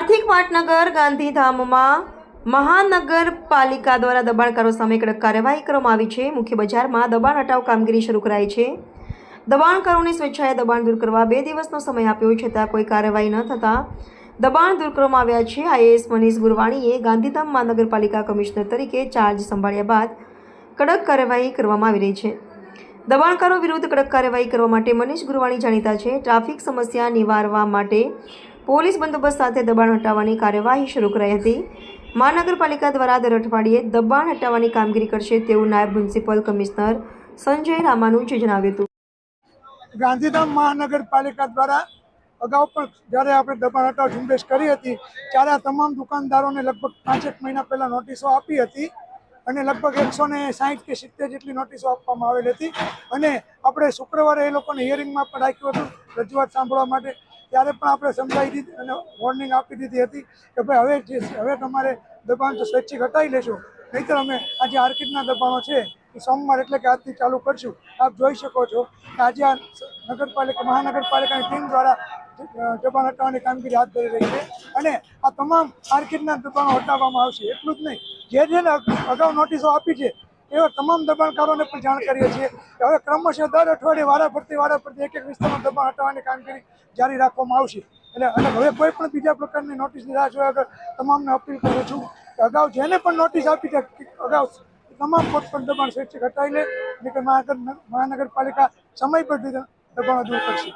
આર્થિક પાટનગર ગાંધીધામમાં મહાનગરપાલિકા દ્વારા દબાણકારો સામે કડક કાર્યવાહી કરવામાં આવી છે. મુખ્ય બજારમાં દબાણ હટાવ કામગીરી શરૂ કરાઈ છે. દબાણકારોની સ્વેચ્છાએ દબાણ દૂર કરવા બે દિવસનો સમય આપ્યો છતાં કોઈ કાર્યવાહી ન થતાં દબાણ દૂર કરવામાં આવ્યા છે. આઈએએસ મનીષ ગુરવાણીએ ગાંધીધામ મહાનગરપાલિકા કમિશનર તરીકે ચાર્જ સંભાળ્યા બાદ કડક કાર્યવાહી કરવામાં આવી રહી છે. દબાણકારો વિરુદ્ધ કડક કાર્યવાહી કરવા માટે મનીષ ગુરવાણી જાણીતા છે. ટ્રાફિક સમસ્યા નિવારવા માટે પોલીસ બંદોબસ્ત સાથે દબાણ હટાવવાની કાર્યવાહી શરૂ કરાઈ હતી. મહાનગરપાલિકા દ્વારા દર અઠવાડિયે દબાણ હટાવવાની કામગીરી કરશે તેવું નાયબ મ્યુનિસિપલ કમિશનર સંજય રામાનુજે જણાવ્યું હતું. ગાંધીધામ મહાનગરપાલિકા દ્વારા અગાઉ પણ જ્યારે આપણે દબાણ હટાવ ઝુંબેશ કરી હતી, ત્યારે આ તમામ દુકાનદારોને લગભગ પાંચેક મહિના પહેલાં નોટિસો આપી હતી અને લગભગ એકસો ને સાહીઠ કે સિત્તેર જેટલી નોટિસો આપવામાં આવેલી હતી. અને આપણે શુક્રવારે એ લોકોને હિયરિંગમાં પણ રાખ્યું હતું. રજૂઆત સાંભળવા માટે ત્યારે પણ આપણે સમજાવી દીધી અને વોર્નિંગ આપી દીધી હતી કે ભાઈ હવે હવે તમારે દબાણ તો સ્વૈચ્છિક હટાવી લેશો. નહીંતર અમે આ જે આર્કિટના દબાણો છે એ સોમવાર એટલે કે આજથી ચાલુ કરશું. આપ જોઈ શકો છો કે આજે આ નગરપાલિકા મહાનગરપાલિકાની ટીમ દ્વારા દબાણ હટાવવાની કામગીરી હાથ ધરી રહી છે અને આ તમામ આર્કિડના દબાણો હટાવવામાં આવશે. એટલું જ નહીં. જે જેને અગાઉ નોટિસો આપી છે એવા તમામ દબાણકારોને પણ જાણ કરીએ છીએ હવે ક્રમશઃ દર અઠવાડિયે વારાફરતી વારાફરતી વારા ફરતી એક એક વિસ્તારમાં દબાણ હટાવવાની કામગીરી જારી રાખવામાં આવશે. એટલે અને હવે કોઈ પણ બીજા પ્રકારની નોટિસની રાહ જોયા વગર તમામને અપીલ કરું છું કે અગાઉ જેને પણ નોટિસ આપી છે અગાઉ તમામ પોતપોત દબાણ સ્વૈચ્છિક હટાવી લે એટલે કે મહાનગર મહાનગરપાલિકા સમયબદ્ધ રીતે દબાણો દૂર કરશે.